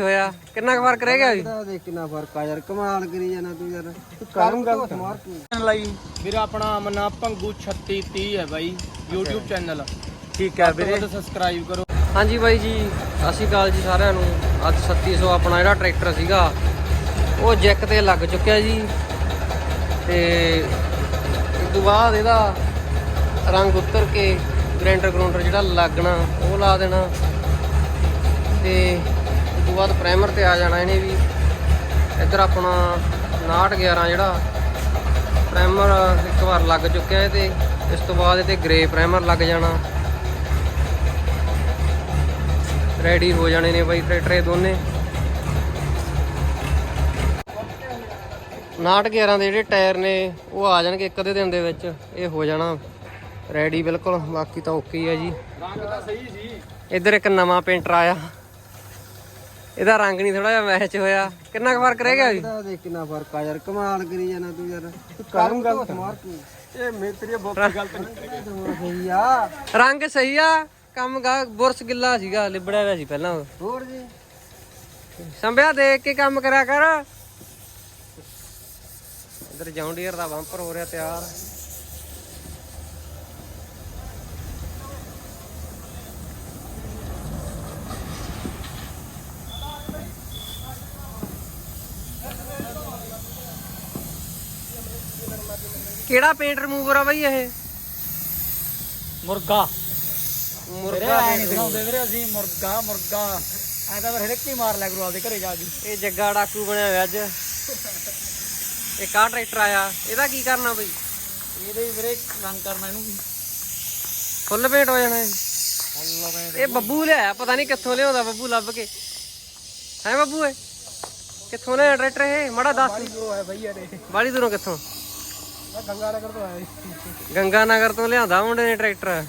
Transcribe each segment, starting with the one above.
ਹੋਇਆ? ਕਿੰਨਾ ਕੁ ਫ਼ਰਕ ਰਹਿ ਗਿਆ ਜੀ? ਇਹਦਾ ਦੇਖ ਕਿੰਨਾ ਫ਼ਰਕ ਆ ਯਾਰ ਕਮਾਲ ਕਰੀ ਜਾਣਾ ਤੂੰ ਯਾਰ। ਤੂੰ ਕਰਮ ਗਲਤ ਮਾਰ ਲਾਈ ਵੀਰਾ ਆਪਣਾ ਮਨਾ ਭੰਗੂ 3630 ਹੈ ਬਾਈ। YouTube ਚੈਨਲ ਠੀਕ ਹੈ ਵੀਰੇ। ਸਬਸਕ੍ਰਾਈਬ ਕਰੋ। ਹਾਂਜੀ ਬਾਈ ਜੀ ਸ਼੍ਰੀ ਅਕਾਲ ਜੀ ਸਾਰਿਆਂ ਨੂੰ। ਅੱਜ 3600 ਆਪਣਾ ਜਿਹੜਾ ਟਰੈਕਟਰ ਸੀਗਾ ਉਹ ਜੈਕ ਤੇ ਲੱਗ ਚੁੱਕਿਆ ਜੀ। ਤੇ ਇਸ ਤੋਂ ਬਾਅਦ ਇਹਦਾ ਰੰਗ ਉਤਰ ਕੇ ਗ੍ਰੈਂਡਰ ਗਰਾਉਂਡਰ ਜਿਹੜਾ ਲੱਗਣਾ ਉਹ ਲਾ ਦੇਣਾ। ਤੇ ਤੋਂ ਬਾਅਦ ਪ੍ਰਾਈਮਰ ਤੇ ਆ ਜਾਣਾ ਇਹਨੇ ਵੀ। ਇੱਧਰ ਆਪਣਾ 911 ਜਿਹੜਾ ਪ੍ਰਾਈਮਰ ਇੱਕ ਵਾਰ ਲੱਗ ਚੁੱਕਿਆ ਤੇ ਇਸ ਤੋਂ ਬਾਅਦ ਇਹ ਤੇ ਗ੍ਰੇ ਪ੍ਰਾਈਮਰ ਲੱਗ ਜਾਣਾ। ਰੈਡੀ ਹੋ ਜਾਣੇ ਨੇ ਬਾਈ ਟਰੈਕਟਰ ਇਹ ਦੋਨੇ। 911 ਦੇ ਜਿਹੜੇ ਟਾਇਰ ਨੇ ਉਹ ਆ ਜਾਣਗੇ ਇੱਕ ਅੱਧੇ ਦਿਨ ਦੇ ਵਿੱਚ ਇਹ ਹੋ ਜਾਣਾ। ਰੈਡੀ ਬਿਲਕੁਲ ਬਾਕੀ ਤਾਂ ਓਕੇ ਹੀ ਆ ਜੀ। ਰੰਗ ਤਾਂ ਸਹੀ ਸੀ। ਇੱਧਰ ਇੱਕ ਨਵਾਂ ਪੇਂਟਰ ਆਇਆ। ਇਹਦਾ ਰੰਗ ਨਹੀਂ ਥੋੜਾ ਜਿਹਾ ਮੈਚ ਹੋਇਆ। ਕਿੰਨਾ ਕੁ ਫ਼ਰਕ ਰਹਿ ਗਿਆ ਜੀ? ਇਹਦਾ ਦੇਖ ਕਿੰਨਾ ਫ਼ਰਕ ਆ ਯਾਰ ਕਮਾਲ ਕਰੀ ਜਾਣਾ ਤੂੰ ਯਾਰ। ਕਰਮ ਗਲਤ ਮਾਰ ਤੂੰ ਇਹ ਮੇਰੀ ਬੁੱਕ ਗਲਤ ਨਹੀਂ ਸਹੀ ਆ। ਰੰਗ ਸਹੀ ਆ ਕੰਮ ਗਾ ਬੁਰਸ ਗਿੱਲਾ ਸੀਗਾ ਲਿਬੜਿਆ ਹੋਇਆ ਸੀ ਪਹਿਲਾਂ। ਹੋਰ ਜੀ? ਸੰਭਿਆ ਦੇਖ ਕੇ ਕੰਮ ਕਰਿਆ ਕਰ। ਇੱਧਰ ਜੌਂਡੀਅਰ ਦਾ ਬੰਪਰ ਹੋ ਰਿਹਾ ਤਿਆਰ। ਕਿਹੜਾ ਪੇਂਟ ਰਿਮੂਵਰ ਆ ਬਈ ਇਹ? ਮੁਰਗਾ। ਵੀਰੇ ਮੁਰਗਾ ਐ ਨਹੀਂ ਦਿਖਾਉਂਦੇ ਵੀਰੇ ਅਸੀਂ ਮੁਰਗਾ ਮੁਰਗਾ। ਐ ਤਾਂ ਫਿਰ ਹਰੇਕ ਹੀ ਮਾਰ ਲਿਆ ਕਰੂ ਆਪਦੇ ਘਰੇ ਜਾ ਕੇ। ਇਹ ਜੱਗਾ ਡਾਕੂ ਬਣਿਆ ਹੋਇਆ ਅੱਜ। ਇਹ ਕਾ ਟਰੈਕਟਰ ਆਇਆ। ਇਹਦਾ ਕੀ ਕਰਨਾ ਬਈ? ਇਹਦੇ ਵੀ ਵੀਰੇ ਰੰਗ ਕਰਨਾ ਇਹਨੂੰ ਵੀ। ਫੁੱਲ ਪੇਂਟ ਹੋ ਜਾਣਾ ਇਹ। ਇਹ ਬੱਬੂ ਲਿਆਇਆ ਪਤਾ ਨਹੀਂ ਕਿੱਥੋਂ ਲਿਆਉਂਦਾ ਬੱਬੂ ਲੱਭ ਕੇ। ਹੈ ਬੱਬੂ ਇਹ? ਕਿੱਥੋਂ ਲਿਆ ਟਰੈਕਟਰ ਇਹ? ਮੜਾ ਦੱਸ। ਹੈ ਬਈ ਯਾਰ ਬਾਲੀ ਦੂਰੋਂ ਕਿੱਥੋਂ? ਮੈਂ ਗੰਗਾ ਨਗਰ ਤੋਂ ਆਇਆ। ਗੰਗਾ ਨਗਰ ਤੋਂ ਲਿਆਂਦਾ ਮੁੰਡੇ ਨੇ ਟਰੈਕਟਰ।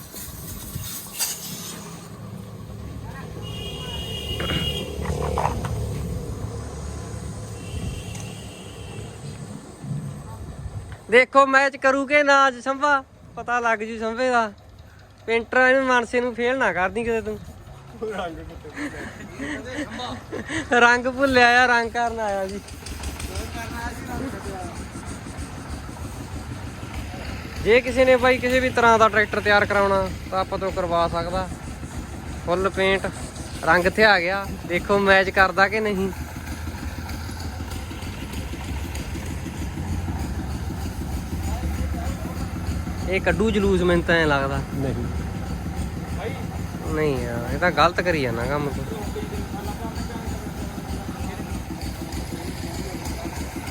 ਦੇਖੋ ਮੈਚ ਕਰੂਗੇ ਨਾ ਅੱਜ ਸੰਭਾ ਪਤਾ ਲੱਗ ਜੂ ਸੰਭੇ ਦਾ। ਪੇਂਟਰ ਇਹਨੂੰ ਮਾਨਸੇ ਨੂੰ ਫੇਲ ਨਾ ਕਰਦੀ ਕਿਤੇ ਤੂੰ। ਰੰਗ ਭੁੱਲਿਆ। ਆ ਰੰਗ ਕਰਨ ਆਇਆ ਜੀ। ਜੇ ਕਿਸੇ ਨੇ ਬਾਈ ਕਿਸੇ ਵੀ ਤਰ੍ਹਾਂ ਦਾ ਟਰੈਕਟਰ ਤਿਆਰ ਕਰਾਉਣਾ ਤਾਂ ਆਪਾਂ ਤੋਂ ਕਰਵਾ ਸਕਦਾ। ਫੁੱਲ ਪੇਂਟ ਰੰਗ ਤੇ ਆ ਗਿਆ। ਦੇਖੋ ਮੈਚ ਕਰਦਾ ਕਿ ਨਹੀਂ। ਇਹ ਕੱਢੂ ਜਲੂਸ ਮੈਨੂੰ ਤਾਂ ਐ ਲੱਗਦਾ। ਨਹੀਂ। ਨਹੀਂ ਯਾਰ ਇਹ ਤਾਂ ਗਲਤ ਕਰੀ ਜਾਂਦਾ ਕੰਮ ਤੂੰ।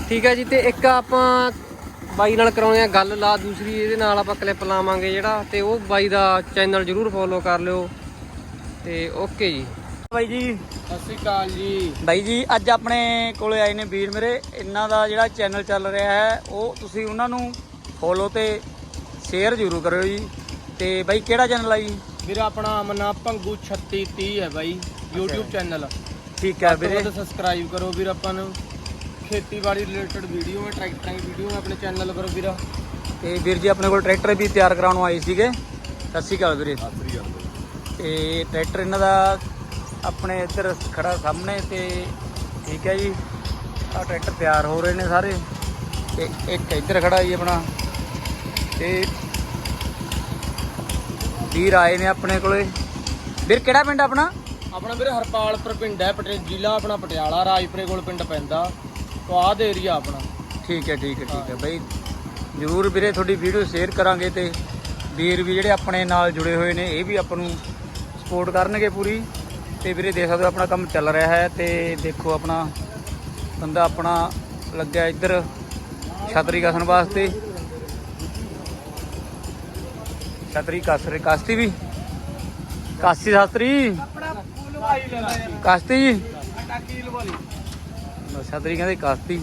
ਠੀਕ ਹੈ ਜੀ ਤੇ ਇੱਕ ਆਪਾਂ ਬਾਈ ਨਾਲ ਕਰਾਉਂਦੇ ਆ ਗੱਲ ਲਾ ਦੂਸਰੀ ਇਹਦੇ ਨਾਲ ਆਪਾਂ ਕਲਿੱਪ ਲਾਵਾਂਗੇ ਜਿਹੜਾ ਤੇ ਉਹ ਬਾਈ ਦਾ ਚੈਨਲ ਜਰੂਰ ਫੋਲੋ ਕਰ ਲਿਓ। ਤੇ ਓਕੇ ਜੀ। ਬਾਈ ਜੀ। ਸਤਿ ਸ਼੍ਰੀ ਅਕਾਲ ਜੀ। ਬਾਈ ਜੀ ਅੱਜ ਆਪਣੇ ਕੋਲੇ ਆਏ ਨੇ ਵੀਰ ਮੇਰੇ। ਇਹਨਾਂ ਦਾ ਜਿਹੜਾ ਚੈਨਲ ਚੱਲ ਰਿਹਾ ਹੈ ਉਹ ਤੁਸੀਂ ਉਹਨਾਂ ਨੂੰ ਫੋਲੋ ਤੇ ਸ਼ੇਅਰ ਜ਼ਰੂਰ ਕਰਿਓ ਜੀ। ਤੇ ਬਾਈ ਕਿਹੜਾ ਚੈਨਲ ਆ ਜੀ? ਵੀਰਾ ਆਪਣਾ ਮਨਾ ਭੰਗੂ 3630 ਹੈ ਬਾਈ YouTube ਚੈਨਲ ਠੀਕ ਹੈ ਵੀਰੇ। ਸਬਸਕ੍ਰਾਈਬ ਕਰੋ ਵੀਰ ਆਪਾਂ ਨੂੰ। ਖੇਤੀਬਾੜੀ ਰਿਲੇਟਡ ਵੀਡੀਓ ਹੈ ਟਰੈਕਟਰਾਂ ਦੀ ਵੀਡੀਓ ਹੈ ਆਪਣੇ ਚੈਨਲ ਕਰੋ ਵੀਰਾ। ਤੇ ਵੀਰ ਜੀ ਆਪਣੇ ਕੋਲ ਟਰੈਕਟਰ ਵੀ ਤਿਆਰ ਕਰਾਉਣ ਆਏ ਸੀਗੇ। ਸਤਿ ਸ਼੍ਰੀ ਅਕਾਲ ਵੀਰੇ। ਤੇ ਟਰੈਕਟਰ ਇਹਨਾਂ ਦਾ ਆਪਣੇ ਇੱਧਰ ਖੜਾ ਸਾਹਮਣੇ ਤੇ ਠੀਕ ਹੈ ਜੀ। ਆ ਟਰੈਕਟਰ ਤਿਆਰ ਹੋ ਰਹੇ ਨੇ ਸਾਰੇ। ਤੇ ਇੱਕ ਇੱਧਰ ਖੜਾ ਜੀ ਆਪਣਾ। ਤੇ ਵੀਰ ਆਏ ਨੇ ਆਪਣੇ ਕੋਲੇ। ਵੀਰ ਕਿਹੜਾ ਪਿੰਡ ਆਪਣਾ? ਆਪਣਾ ਵੀਰੇ ਹਰਪਾਲਪੁਰ ਪਿੰਡ ਹੈ ਪਟੇ ਜ਼ਿਲ੍ਹਾ ਆਪਣਾ ਪਟਿਆਲਾ ਰਾਜਪੁਰੇ ਕੋਲ ਪਿੰਡ ਪੈਂਦਾ। ਸਵਾਦ ਏਰੀਆ ਆਪਣਾ। ਠੀਕ ਹੈ ਠੀਕ ਹੈ ਠੀਕ ਹੈ। ਬਈ ਜਰੂਰ ਵੀਰੇ ਤੁਹਾਡੀ ਵੀਡੀਓ ਸ਼ੇਅਰ ਕਰਾਂਗੇ ਤੇ ਵੀਰ ਵੀ ਜਿਹੜੇ ਆਪਣੇ ਨਾਲ ਜੁੜੇ ਹੋਏ ਨੇ ਇਹ ਵੀ ਆਪਾਂ ਨੂੰ ਸਪੋਰਟ ਕਰਨਗੇ ਪੂਰੀ। ਤੇ ਵੀਰੇ ਦੇਖ ਸਕਦੇ ਹੋ ਆਪਣਾ ਕੰਮ ਚੱਲ ਰਿਹਾ ਹੈ ਤੇ ਦੇਖੋ ਆਪਣਾ ਬੰਦਾ ਆਪਣਾ ਲੱਗਿਆ ਇੱਧਰ ਛਤਰੀ ਕਸਣ ਵਾਸਤੇ। ਛਤਰੀ ਕਸਰੇ ਕਾਸਤੀ ਵੀ। ਕਾਸਤੀ ਸ਼ਾਸਤਰੀ। ਆਪਣਾ ਫੁੱਲ ਵਾਈ ਲੈਣਾ ਕਾਸਤੀ। ਜੀ ਟਾਕੀ ਲਵਾਲੀ ਛਤਰੀ ਕਹਿੰਦੇ ਕਾਸਤੀ।